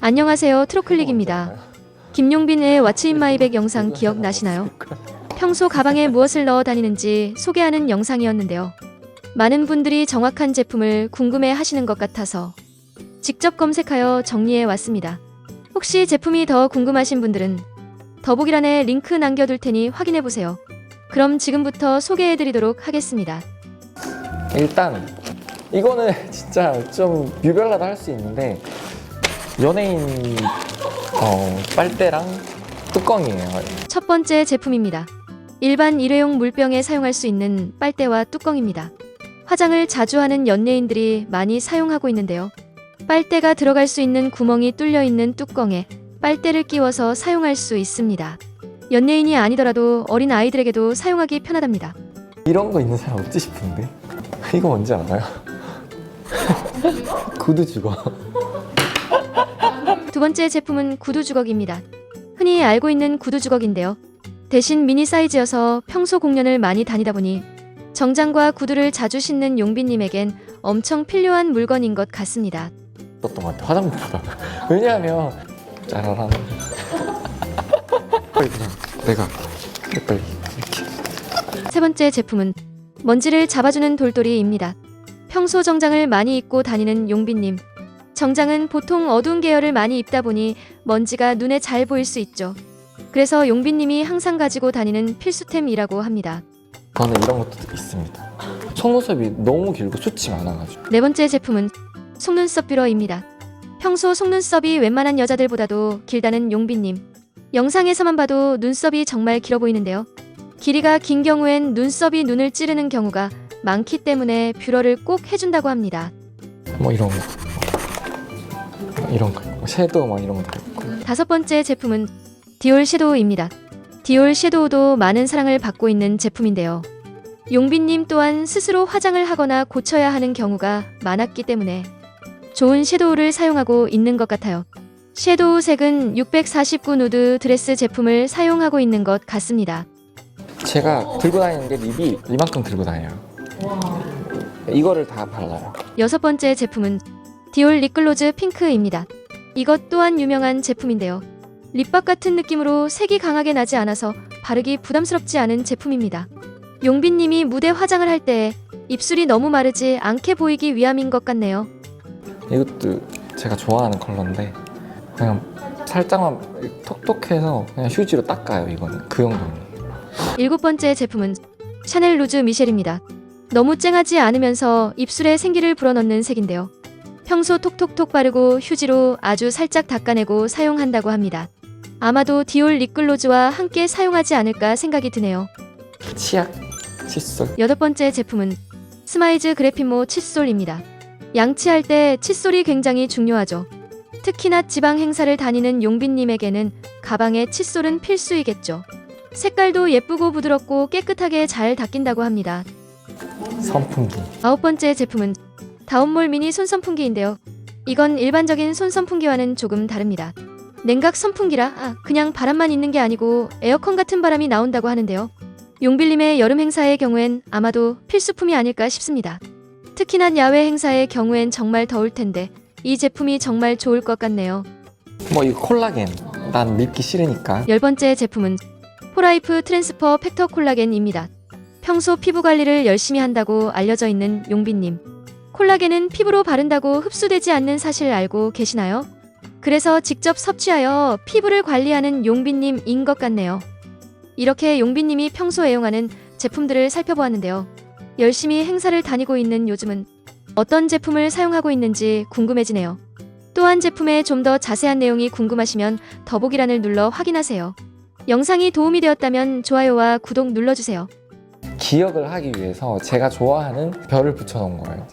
안녕하세요 트로클릭입니다. 김용빈의 왓츠 인 마이백 영상 기억나시나요? 평소 가방에 무엇을 넣어 다니는지 소개하는 영상이었는데요. 많은 분들이 정확한 제품을 궁금해 하시는 것 같아서 직접 검색하여 정리해 왔습니다. 혹시 제품이 더 궁금하신 분들은 더보기란에 링크 남겨둘 테니 확인해 보세요. 그럼 지금부터 소개해 드리도록 하겠습니다. 일단 이거는 진짜 좀 유별나다 할 수 있는데 연예인 어, 빨대랑 뚜껑이에요. 첫 번째 제품입니다. 일반 일회용 물병에 사용할 수 있는 빨대와 뚜껑입니다. 화장을 자주 하는 연예인들이 많이 사용하고 있는데요. 빨대가 들어갈 수 있는 구멍이 뚫려 있는 뚜껑에 빨대를 끼워서 사용할 수 있습니다. 연예인이 아니더라도 어린 아이들에게도 사용하기 편하답니다. 이런 거 있는 사람 없지 싶은데 이거 뭔지 알아요? 구두 주걱. 두 번째 제품은 구두 주걱입니다. 흔히 알고 있는 구두 주걱인데요. 대신 미니 사이즈여서 평소 공연을 많이 다니다 보니 정장과 구두를 자주 신는 용빈님에겐 엄청 필요한 물건인 것 같습니다. 썼던 것 같아 화장품보다 왜냐하면 짜라란 빨리 그냥 내가 빨리 세 번째 제품은 먼지를 잡아주는 돌돌이입니다. 평소 정장을 많이 입고 다니는 용빈님. 정장은 보통 어두운 계열을 많이 입다 보니 먼지가 눈에 잘 보일 수 있죠. 그래서 용빈님이 항상 가지고 다니는 필수템이라고 합니다. 저는 이런 것도 있습니다 속눈썹이 너무 길고 숱이 많아가지고 네 번째 제품은 속눈썹 뷰러입니다. 평소 속눈썹이 웬만한 여자들보다도 길다는 용빈님. 영상에서만 봐도 눈썹이 정말 길어 보이는데요. 길이가 긴 경우엔 눈썹이 눈을 찌르는 경우가 많기 때문에 뷰러를 꼭 해준다고 합니다. 뭐 이런 거 이런 거 있고 섀도우 막 이런 거도 있고 다섯 번째 제품은 디올 섀도우입니다. 디올 섀도우도 많은 사랑을 받고 있는 제품인데요. 용빈님 또한 스스로 화장을 하거나 고쳐야 하는 경우가 많았기 때문에 좋은 섀도우를 사용하고 있는 것 같아요. 섀도우 색은 649 누드 드레스 제품을 사용하고 있는 것 같습니다. 제가 들고 다니는 게 립이 이만큼 들고 다녀요 이거를 다 발라요 여섯 번째 제품은 디올 립글로즈 핑크입니다. 이것 또한 유명한 제품인데요. 립밥 같은 느낌으로 색이 강하게 나지 않아서 바르기 부담스럽지 않은 제품입니다. 용빈님이 무대 화장을 할 때 입술이 너무 마르지 않게 보이기 위함인 것 같네요. 이것도 제가 좋아하는 컬러인데 그냥 살짝만 톡톡해서 그냥 휴지로 닦아요 이거는 그 정도는 일곱 번째 제품은 샤넬 루즈 미셸입니다. 너무 쨍하지 않으면서 입술에 생기를 불어넣는 색인데요. 평소 톡톡톡 바르고 휴지로 아주 살짝 닦아내고 사용한다고 합니다. 아마도 디올 립글로즈와 함께 사용하지 않을까 생각이 드네요. 치약 칫솔 여덟 번째 제품은 스마이즈 그래핀모 칫솔입니다. 양치할 때 칫솔이 굉장히 중요하죠. 특히나 지방 행사를 다니는 용빈님에게는 가방에 칫솔은 필수이겠죠. 색깔도 예쁘고 부드럽고 깨끗하게 잘 닦인다고 합니다. 선풍기 아홉 번째 제품은 다운몰 미니 손선풍기인데요. 이건 일반적인 손선풍기와는 조금 다릅니다. 냉각 선풍기라 아, 그냥 바람만 있는 게 아니고 에어컨 같은 바람이 나온다고 하는데요. 용빌님의 여름 행사의 경우엔 아마도 필수품이 아닐까 싶습니다. 특히나 야외 행사의 경우엔 정말 더울 텐데 이 제품이 정말 좋을 것 같네요. 뭐 이거 콜라겐 난 믿기 싫으니까 열 번째 제품은 포라이프 트랜스퍼 팩터 콜라겐입니다. 평소 피부 관리를 열심히 한다고 알려져 있는 용빈님. 콜라겐은 피부로 바른다고 흡수되지 않는 사실 알고 계시나요? 그래서 직접 섭취하여 피부를 관리하는 용빈님인 것 같네요. 이렇게 용빈님이 평소 애용하는 제품들을 살펴보았는데요. 열심히 행사를 다니고 있는 요즘은 어떤 제품을 사용하고 있는지 궁금해지네요. 또한 제품의 좀더 자세한 내용이 궁금하시면 더보기란을 눌러 확인하세요. 영상이 도움이 되었다면 좋아요와 구독 눌러주세요. 기억을 하기 위해서 제가 좋아하는 별을 붙여놓은 거예요